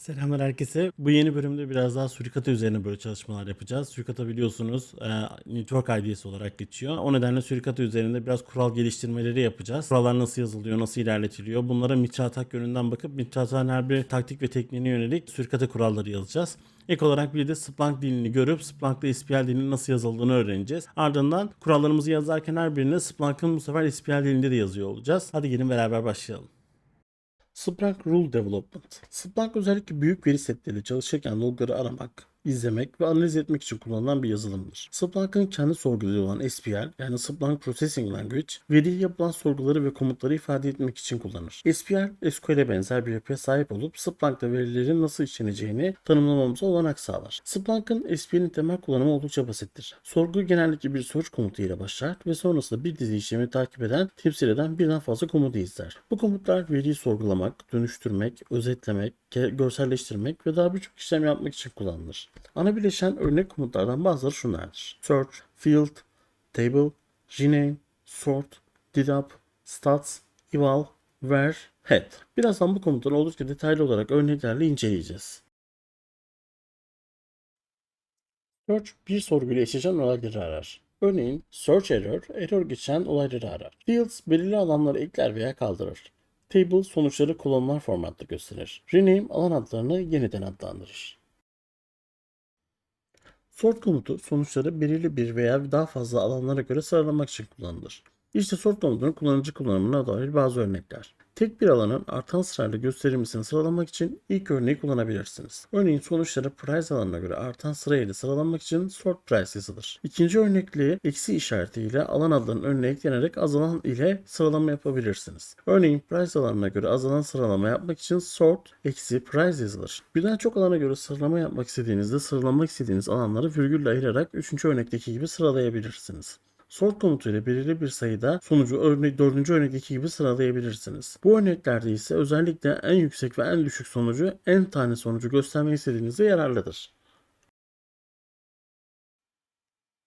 Selamlar herkese. Bu yeni bölümde biraz daha Surikata üzerine böyle çalışmalar yapacağız. Surikata biliyorsunuz e, Network ID'si olarak geçiyor. O nedenle Surikata üzerinde biraz kural geliştirmeleri yapacağız. Kurallar nasıl yazılıyor, nasıl ilerletiliyor? Bunlara Mitra Atak yönünden bakıp Mitra Atak'ın her bir taktik ve tekniğine yönelik Surikata kuralları yazacağız. Ek olarak bir de Splunk dilini görüp Splunk'ta SPL dilinin nasıl yazıldığını öğreneceğiz. Ardından kurallarımızı yazarken her birine Splunk'ın bu sefer SPL dilinde de yazıyor olacağız. Hadi gelin beraber başlayalım. Splunk Rule Development. Splunk özellikle büyük veri setleriyle çalışırken logları aramak, izlemek ve analiz etmek için kullanılan bir yazılımdır. Splunk'ın kendi sorguları olan SPL yani Splunk Processing Language veriye yapılan sorguları ve komutları ifade etmek için kullanır. SPL, SQL'e benzer bir yapıya sahip olup Splunk'ta verilerin nasıl işleneceğini tanımlamamıza olanak sağlar. Splunk'ın SPL'in temel kullanımı oldukça basittir. Sorgu genellikle bir search komutu ile başlar ve sonrasında bir dizi işlemi takip eden, temsil eden birden fazla komutu izler. Bu komutlar veriyi sorgulamak, dönüştürmek, özetlemek, görselleştirmek ve daha birçok işlem yapmak için kullanılır. Ana bileşen örnek komutlardan bazıları şunlardır. Search, Field, Table, Rename, Sort, Dedup, Stats, Eval, Where, Head. Birazdan bu komutları oldukça detaylı olarak örneklerle inceleyeceğiz. Search bir sorguyla eşleşen olayları arar. Örneğin search error, error geçen olayları arar. Fields belirli alanları ekler veya kaldırır. Table sonuçları kullanılan formatta gösterir. Rename alan adlarını yeniden adlandırır. Sort komutu sonuçları belirli bir veya daha fazla alanlara göre sıralamak için kullanılır. İşte sort komutunun kullanıcı kullanımına dair bazı örnekler. Tek bir alanın artan sırayla gösterilmesini sıralamak için ilk örneği kullanabilirsiniz. Örneğin sonuçları price alanına göre artan sırayla sıralamak için sort price yazılır. İkinci örnekliği eksi işaretiyle alan adlarının önüne eklenerek azalan ile sıralama yapabilirsiniz. Örneğin price alanına göre azalan sıralama yapmak için sort eksi price yazılır. Birden çok alana göre sıralama yapmak istediğinizde sıralamak istediğiniz alanları virgülle ayırarak üçüncü örnekteki gibi sıralayabilirsiniz. Sort komutuyla belirli bir sayıda sonucu örnek 4. örnekteki gibi sıralayabilirsiniz. Bu örneklerde ise özellikle en yüksek ve en düşük sonucu en tane sonucu göstermek istediğinizde yararlıdır.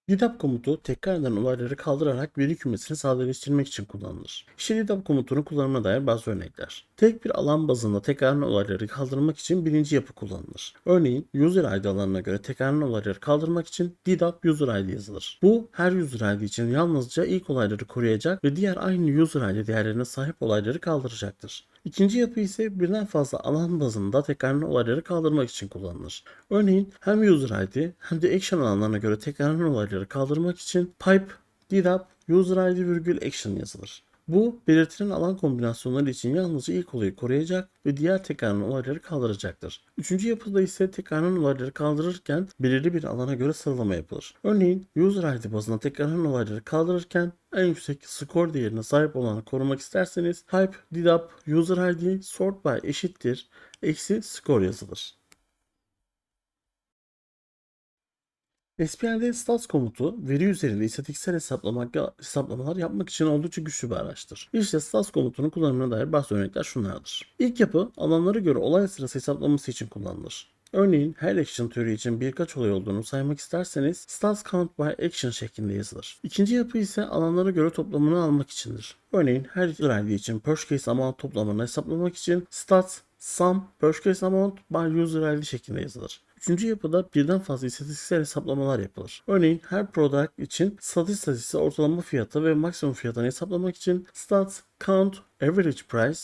Didap komutu tekrar eden olayları kaldırarak veri kümesini sadeleştirmek için kullanılır. İşte Didap komutunun kullanımına dair bazı örnekler. Tek bir alan bazında tekrarlanan olayları kaldırmak için birinci yapı kullanılır. Örneğin user ID alanına göre tekrarlanan olayları kaldırmak için Didap user ID yazılır. Bu her user ID için yalnızca ilk olayları koruyacak ve diğer aynı user ID değerlerine sahip olayları kaldıracaktır. İkinci yapı ise birden fazla alan bazında tekrarlanan olayları kaldırmak için kullanılır. Örneğin hem user ID hem de action alanlarına göre tekrarlanan olayları kaldırmak için pipe dedup user ID virgül action yazılır. Bu belirtilen alan kombinasyonları için yalnızca ilk olayı koruyacak ve diğer tekrarlanan olayları kaldıracaktır. Üçüncü yapıda ise tekrarlanan olayları kaldırırken belirli bir alana göre sıralama yapılır. Örneğin user ID bazında tekrarlanan olayları kaldırırken en yüksek skor değerine sahip olanı korumak isterseniz pipe dedup user ID sort by eşittir eksi skor yazılır. SPL'de stats komutu veri üzerinde istatistiksel hesaplamalar yapmak için oldukça güçlü bir araçtır. İşte stats komutunun kullanımına dair bazı örnekler şunlardır. İlk yapı alanlara göre olay sırası hesaplaması için kullanılır. Örneğin her action türü için birkaç olay olduğunu saymak isterseniz stats count by action şeklinde yazılır. İkinci yapı ise alanlara göre toplamını almak içindir. Örneğin her ID için purchase case amount toplamını hesaplamak için stats sum purchase case amount by user ID şeklinde yazılır. Üçüncü yapıda birden fazla istatistiksel hesaplamalar yapılır. Örneğin her product için satış statisi ortalama fiyatı ve maksimum fiyatını hesaplamak için stats count average price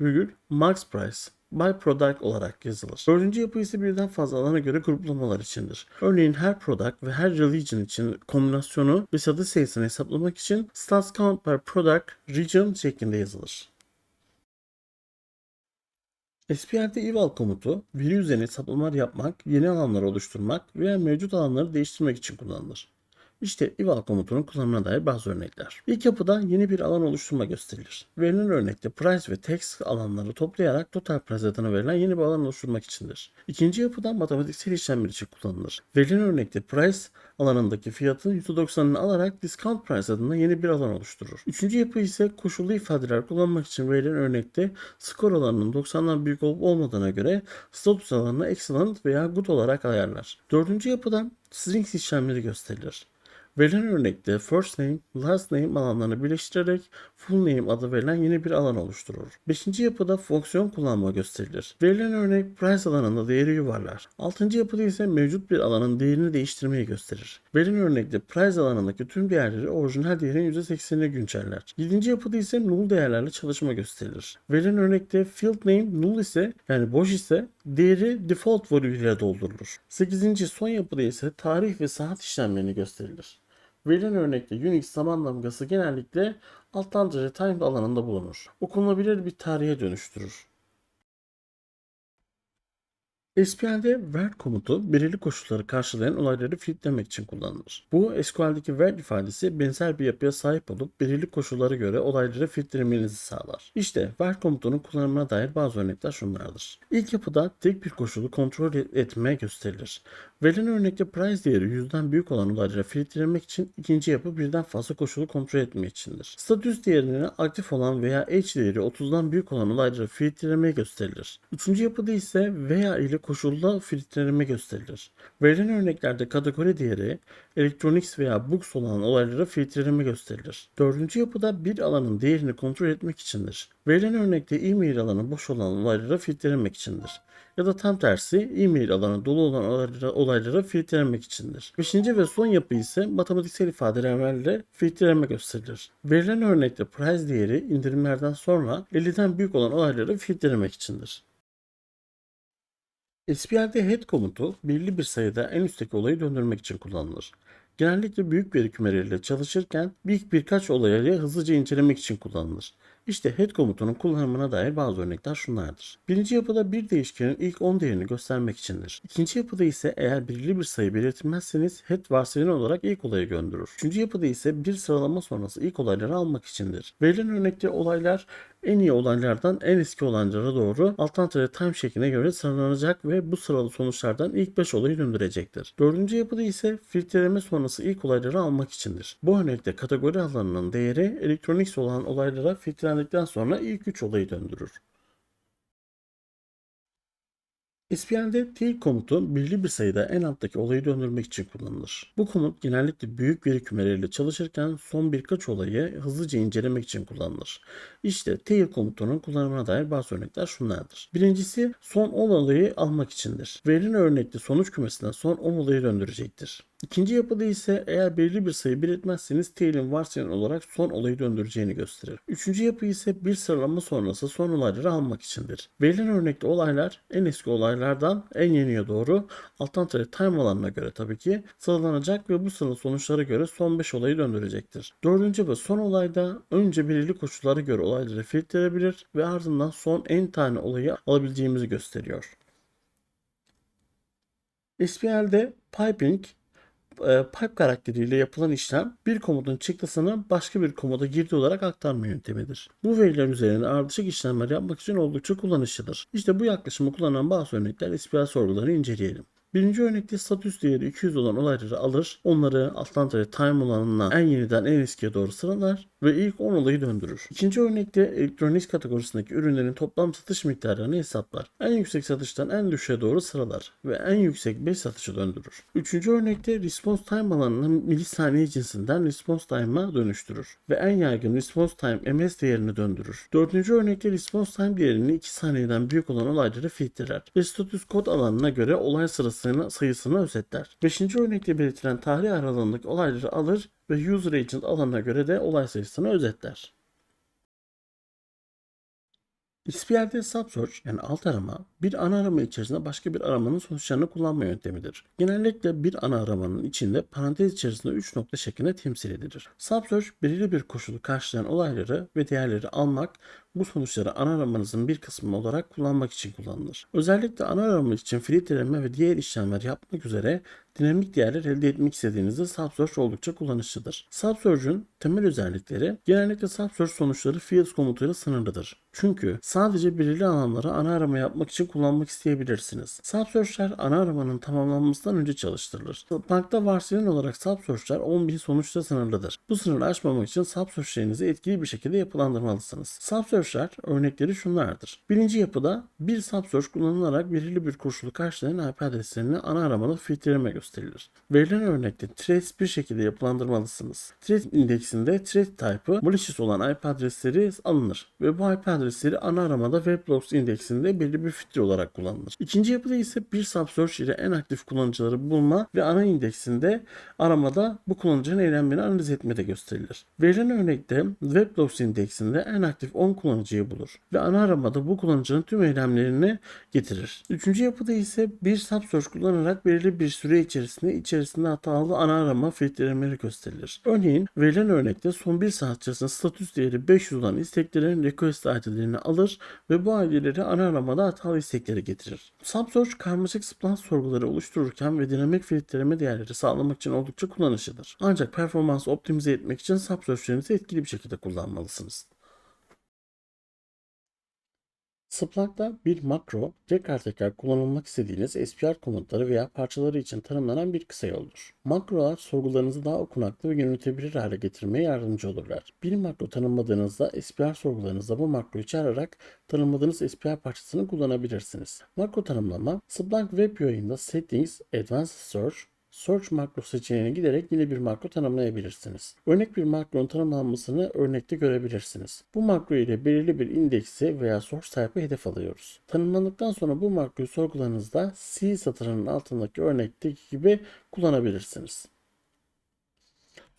virgül max price by product olarak yazılır. Dördüncü yapı ise birden fazla alana göre gruplamalar içindir. Örneğin her product ve her region için kombinasyonu ve satış sayısını hesaplamak için stats count by product region şeklinde yazılır. SPR'de eval komutu veri üzerine hesaplamalar yapmak, yeni alanlar oluşturmak veya mevcut alanları değiştirmek için kullanılır. İşte eval komutunun kullanımına dair bazı örnekler. İlk yapıda yeni bir alan oluşturma gösterilir. Verilen örnekte price ve text alanları toplayarak total price adına verilen yeni bir alan oluşturmak içindir. İkinci yapıda matematiksel işlemler için kullanılır. Verilen örnekte price alanındaki fiyatın %90'ını alarak discount price adına yeni bir alan oluşturur. Üçüncü yapı ise koşullu ifadeler kullanmak için verilen örnekte skor alanının 90'dan büyük olup olmadığına göre status alanını excellent veya good olarak ayarlar. Dördüncü yapıda strings işlemleri gösterilir. Verilen örnekte first name, last name alanlarını birleştirerek full name adı verilen yeni bir alan oluşturur. Beşinci yapıda fonksiyon kullanma gösterilir. Verilen örnek price alanında değeri yuvarlar. Altıncı yapıda ise mevcut bir alanın değerini değiştirmeyi gösterir. Verilen örnekte price alanındaki tüm değerleri orijinal değerin %80'ine günceller. Yedinci yapıda ise null değerlerle çalışma gösterilir. Verilen örnekte field name null ise yani boş ise değeri default value ile doldurulur. Sekizinci son yapıda ise tarih ve saat işlemlerini gösterilir. Verilen örnekte Unix zaman damgası genellikle alttan tire time alanında bulunur. Okunabilir bir tarihe dönüştürür. SQL'de where komutu belirli koşulları karşılayan olayları filtremek için kullanılır. Bu SQL'deki where ifadesi benzer bir yapıya sahip olup belirli koşullara göre olayları filtrelemenizi sağlar. İşte where komutunun kullanımına dair bazı örnekler şunlardır. İlk yapıda tek bir koşulu kontrol etmeye gösterilir. Verilen örnekte price değeri yüzden büyük olan olayları filtrelemek için ikinci yapı birden fazla koşulu kontrol etmek içindir. Statüs değerini aktif olan veya H değeri 30'dan büyük olan olayları filtrelemeye gösterilir. Üçüncü yapıda ise veya ile koşulla filtreleme gösterilir. Verilen örneklerde kategori değeri electronics veya books olan olaylara filtreleme gösterilir. Dördüncü yapıda bir alanın değerini kontrol etmek içindir. Verilen örnekte e-mail alanı boş olan olaylara filtrelemek içindir. Ya da tam tersi e-mail alanı dolu olan olaylara, olaylara filtrelemek içindir. Beşinci ve son yapı ise matematiksel ifadelerle filtreleme gösterilir. Verilen örnekte price değeri indirimlerden sonra 50'den büyük olan olayları filtrelemek içindir. SQL'de head komutu belirli bir sayıda en üstteki olayı döndürmek için kullanılır. Genellikle büyük veri kümeleriyle çalışırken bir birkaç olayı hızlıca incelemek için kullanılır. İşte head komutunun kullanımına dair bazı örnekler şunlardır. Birinci yapıda bir değişkenin ilk 10 değerini göstermek içindir. İkinci yapıda ise eğer belirli bir sayı belirtilmezseniz head varsayılan olarak ilk olayı gönderir. Üçüncü yapıda ise bir sıralama sonrası ilk olayları almak içindir. Verilen örnekte olaylar en iyi olaylardan en eski olaylara doğru alternative time şekline göre sıralanacak ve bu sıralı sonuçlardan ilk 5 olayı döndürecektir. Dördüncü yapıda ise filtreleme sonrası ilk olayları almak içindir. Bu örnekte kategori alanının değeri elektronik olan olaylara filtrelendikten sonra ilk 3 olayı döndürür. SQL'de tail komutu belirli bir sayıda en alttaki olayı döndürmek için kullanılır. Bu komut genellikle büyük veri kümeleriyle çalışırken son birkaç olayı hızlıca incelemek için kullanılır. İşte tail komutunun kullanımına dair bazı örnekler şunlardır. Birincisi son 10 olayı almak içindir. Verilen örnekte sonuç kümesinden son 10 olayı döndürecektir. İkinci yapıda ise eğer belirli bir sayı belirtmezseniz tail'in varsayılan olarak son olayı döndüreceğini gösterir. Üçüncü yapı ise bir sıralama sonrası son olayları almak içindir. Verilen örnekte olaylar en eski olaylardan en yeniye doğru alternative time alanına göre tabii ki sıralanacak ve bu sıra sonuçlara göre son 5 olayı döndürecektir. Dördüncü ve son olayda önce belirli koşullara göre olayları filtreleyebilir ve ardından son en tane olayı alabileceğimizi gösteriyor. SQL'de piping pipe karakteriyle yapılan işlem bir komutun çıktısını başka bir komuta girdi olarak aktarma yöntemidir. Bu veriler üzerine ardışık işlemler yapmak için oldukça kullanışlıdır. İşte bu yaklaşımı kullanan bazı örnekler SQL sorgularını inceleyelim. Birinci örnekte statüs değeri 200 olan olayları alır, onları alternative time olanına en yeniden en eskiye doğru sıralar ve ilk 10 olayı döndürür. İkinci örnekte elektronik kategorisindeki ürünlerin toplam satış miktarlarını hesaplar. En yüksek satıştan en düşüğe doğru sıralar ve en yüksek 5 satışı döndürür. Üçüncü örnekte response time alanını milisaniye cinsinden response time'a dönüştürür ve en yaygın response time ms değerini döndürür. Dördüncü örnekte response time değerini 2 saniyeden büyük olan olayları filtreler ve status kod alanına göre olay sırasını, sayısını özetler. Beşinci örnekte belirtilen tarih aralığındaki olayları alır ve user agent alanına göre de olay sayısını özetler. SQL'de subsearch yani alt arama bir ana arama içerisinde başka bir aramanın sonuçlarını kullanma yöntemidir. Genellikle bir ana aramanın içinde parantez içerisinde 3 nokta şeklinde temsil edilir. Subsearch belirli bir koşulu karşılayan olayları ve değerleri almak bu sonuçları ana aramanızın bir kısmı olarak kullanmak için kullanılır. Özellikle ana arama için filtreleme ve diğer işlemler yapmak üzere dinamik değerler elde etmek istediğinizde Subsearch oldukça kullanışlıdır. Subsearch'ün temel özellikleri genellikle Subsearch sonuçları fields komutuyla sınırlıdır. Çünkü sadece belirli alanlara ana arama yapmak için kullanmak isteyebilirsiniz. Subsearch'ler ana aramanın tamamlanmasından önce çalıştırılır. Bankta varsayılan olarak Subsearch'ler 10.000 sonuçta sınırlıdır. Bu sınırı aşmamak için Subsearch'lerinizi etkili bir şekilde yapılandırmalısınız. Subsearch'ler örnekleri şunlardır. Birinci yapıda bir Subsearch kullanılarak belirli bir koşulu karşılayan IP adreslerini ana aramada filtreleme gösterir gösterilir. Verilen örnekte trace bir şekilde yapılandırmalısınız. Trace indeksinde trace type'ı malicious olan IP adresleri alınır ve bu IP adresleri ana aramada Weblogs indeksinde belli bir filtre olarak kullanılır. İkinci yapıda ise bir subsearch ile en aktif kullanıcıları bulma ve ana indeksinde aramada bu kullanıcının eylemlerini analiz etmede gösterilir. Verilen örnekte Weblogs indeksinde en aktif 10 kullanıcıyı bulur ve ana aramada bu kullanıcının tüm eylemlerini getirir. Üçüncü yapıda ise bir subsearch kullanarak belirli bir süre içerisinde içerisinde hatalı ana arama filtreleri gösterilir. Örneğin verilen örnekte son bir saat içerisinde statüs değeri 500 olan isteklerin request ID'lerini alır ve bu ID'leri ana aramada hatalı istekleri getirir. Subsearch karmaşık Splunk sorguları oluştururken ve dinamik filtreleme değerleri sağlamak için oldukça kullanışlıdır. Ancak performansı optimize etmek için subsearch'lerinizi etkili bir şekilde kullanmalısınız. Splunk'ta bir makro tekrar tekrar kullanılmak istediğiniz SPR komutları veya parçaları için tanımlanan bir kısa yoldur. Makrolar sorgularınızı daha okunaklı ve yönetebilir hale getirmeye yardımcı olurlar. Bir makro tanımladığınızda SPR sorgularınızda bu makroyu çağırarak tanımladığınız SPR parçasını kullanabilirsiniz. Makro tanımlama Splunk Web UI'ında Settings, Advanced Search, Search makro seçeneğine giderek yine bir makro tanımlayabilirsiniz. Örnek bir makronun tanımlanmasını örnekte görebilirsiniz. Bu makro ile belirli bir indeksi veya source type'ı hedef alıyoruz. Tanımlandıktan sonra bu makroyu sorgularınızda C satırının altındaki örnekteki gibi kullanabilirsiniz.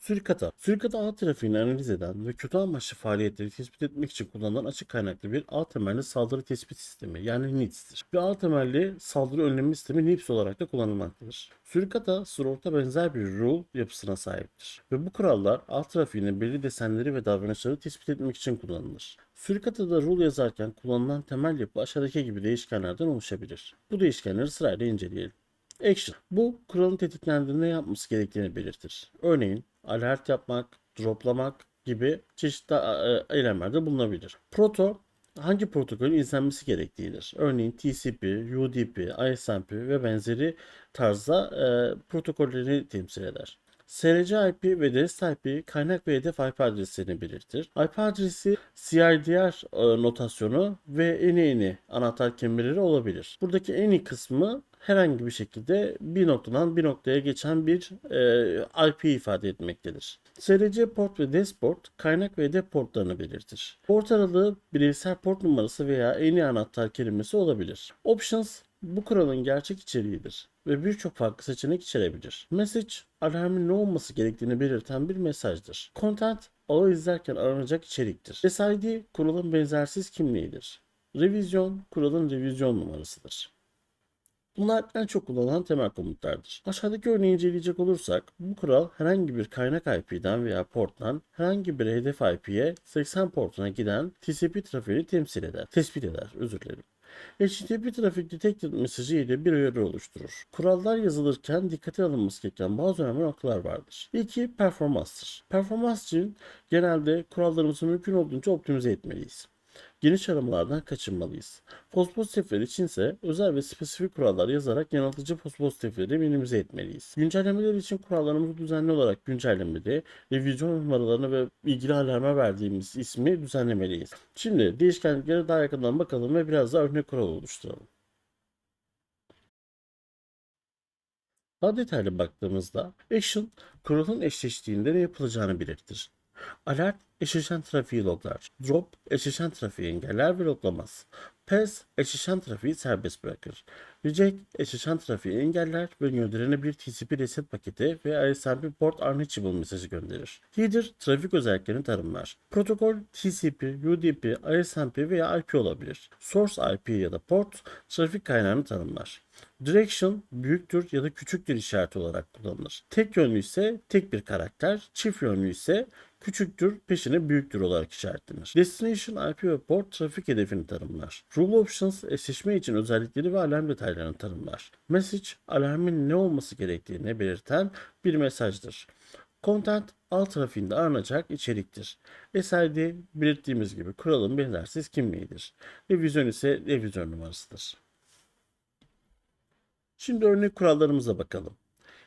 Sürikata. Sürikata ağ trafiğini analiz eden ve kötü amaçlı faaliyetleri tespit etmek için kullanılan açık kaynaklı bir ağ temelli saldırı tespit sistemi yani NITS'tir. Bir ağ temelli saldırı önleme sistemi NIPS olarak da kullanılmaktadır. Sürikata, Srout'a benzer bir rule yapısına sahiptir. Ve bu kurallar ağ trafiğinin belli desenleri ve davranışları tespit etmek için kullanılır. Sürikata'da rule yazarken kullanılan temel yapı aşağıdaki gibi değişkenlerden oluşabilir. Bu değişkenleri sırayla inceleyelim. Action. Bu kuralın tetiklendiğinde yapması gerektiğini belirtir. Örneğin alert yapmak, droplamak gibi çeşitli e, eylemlerde bulunabilir. Proto hangi protokolün izlenmesi gerektiğidir. Örneğin TCP, UDP, ISMP ve benzeri tarzda e, protokolleri temsil eder. SRC IP ve REST IP kaynak ve hedef IP adreslerini belirtir. IP adresi CIDR e, notasyonu ve eni eni anahtar kelimeleri olabilir. Buradaki eni kısmı herhangi bir şekilde bir noktadan bir noktaya geçen bir e, IP ifade etmektedir. SRC port ve DES port kaynak ve hedef portlarını belirtir. Port aralığı bireysel port numarası veya eni anahtar kelimesi olabilir. Options bu kuralın gerçek içeriğidir ve birçok farklı seçenek içerebilir. Message, alarmın ne olması gerektiğini belirten bir mesajdır. Content, ağı izlerken aranacak içeriktir. SID, kuralın benzersiz kimliğidir. Revizyon, kuralın revizyon numarasıdır. Bunlar en çok kullanılan temel komutlardır. Aşağıdaki örneği inceleyecek olursak bu kural herhangi bir kaynak IP'den veya porttan herhangi bir hedef IP'ye 80 portuna giden TCP trafiğini temsil eder, tespit eder, özür dilerim. HTTP trafik detected mesajı ile bir uyarı oluşturur. Kurallar yazılırken dikkate alınması gereken bazı önemli noktalar vardır. İlki performanstır. Performans için genelde kurallarımızı mümkün olduğunca optimize etmeliyiz geniş aramalardan kaçınmalıyız. Postpozitifler içinse özel ve spesifik kurallar yazarak yanıltıcı postpozitifleri minimize etmeliyiz. Güncellemeler için kurallarımızı düzenli olarak güncellemede, revizyon numaralarını ve ilgili alarma verdiğimiz ismi düzenlemeliyiz. Şimdi değişkenliklere daha yakından bakalım ve biraz daha örnek kural oluşturalım. Daha detaylı baktığımızda action kuralın eşleştiğinde ne yapılacağını belirtir. Alert eşleşen trafiği loglar. Drop eşleşen trafiği engeller ve loglamaz. Pass eşleşen trafiği serbest bırakır. Reject eşleşen trafiği engeller ve gönderene bir TCP reset paketi ve ISMP port unreachable mesajı gönderir. Header trafik özelliklerini tanımlar. Protokol TCP, UDP, ISMP veya IP olabilir. Source IP ya da port trafik kaynağını tanımlar. Direction büyüktür ya da küçüktür işareti olarak kullanılır. Tek yönlü ise tek bir karakter, çift yönlü ise küçüktür peşine büyüktür olarak işaretlenir. Destination IP ve port trafik hedefini tanımlar. Rule Options eşleşme için özellikleri ve alarm detaylarını tanımlar. Message alarmın ne olması gerektiğini belirten bir mesajdır. Content alt trafiğinde aranacak içeriktir. SID belirttiğimiz gibi kuralın benzersiz kimliğidir. Revizyon ise revizyon numarasıdır. Şimdi örnek kurallarımıza bakalım.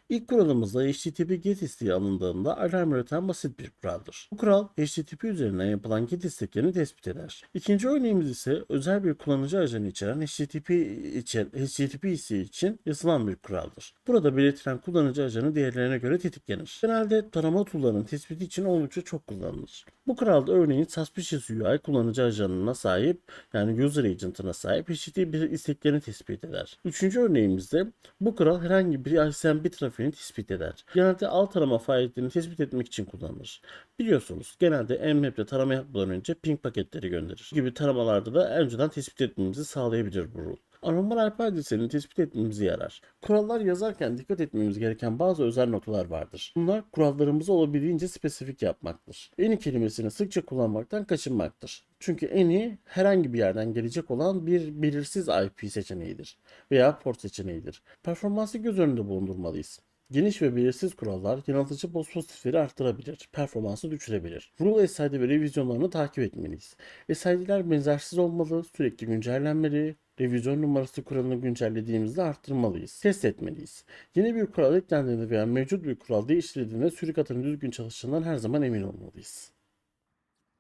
İlk kuralımızda HTTP GET isteği alındığında alarm üreten basit bir kuraldır. Bu kural HTTP üzerinden yapılan GET isteklerini tespit eder. İkinci örneğimiz ise özel bir kullanıcı ajanı içeren HTTP, için, HTTP isteği için yazılan bir kuraldır. Burada belirtilen kullanıcı ajanı diğerlerine göre tetiklenir. Genelde tarama tool'larının tespiti için oldukça çok kullanılır. Bu kuralda örneğin Suspicious UI kullanıcı ajanına sahip yani user agent'ına sahip HTTP isteklerini tespit eder. Üçüncü örneğimizde bu kural herhangi bir SMB trafiğini tespit eder. Genelde alt arama faaliyetlerini tespit etmek için kullanılır. Biliyorsunuz genelde Mmap'te tarama yapmadan önce ping paketleri gönderir. Bu gibi taramalarda da önceden tespit etmemizi sağlayabilir bu rule. Anormal IP adreslerini tespit etmemize yarar. Kurallar yazarken dikkat etmemiz gereken bazı özel noktalar vardır. Bunlar kurallarımızı olabildiğince spesifik yapmaktır. Eni kelimesini sıkça kullanmaktan kaçınmaktır. Çünkü eni herhangi bir yerden gelecek olan bir belirsiz IP seçeneğidir veya port seçeneğidir. Performansı göz önünde bulundurmalıyız. Geniş ve belirsiz kurallar yanıltıcı pozitifleri arttırabilir, performansı düşürebilir. Rule SID ve revizyonlarını takip etmeliyiz. SID'ler benzersiz olmalı, sürekli güncellenmeli, revizyon numarası kuralını güncellediğimizde arttırmalıyız. Test etmeliyiz. Yeni bir kural eklendiğinde veya mevcut bir kural değiştirildiğinde sürikatın düzgün çalıştığından her zaman emin olmalıyız.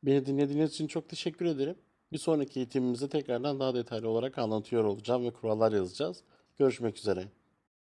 Beni dinlediğiniz için çok teşekkür ederim. Bir sonraki eğitimimizde tekrardan daha detaylı olarak anlatıyor olacağım ve kurallar yazacağız. Görüşmek üzere.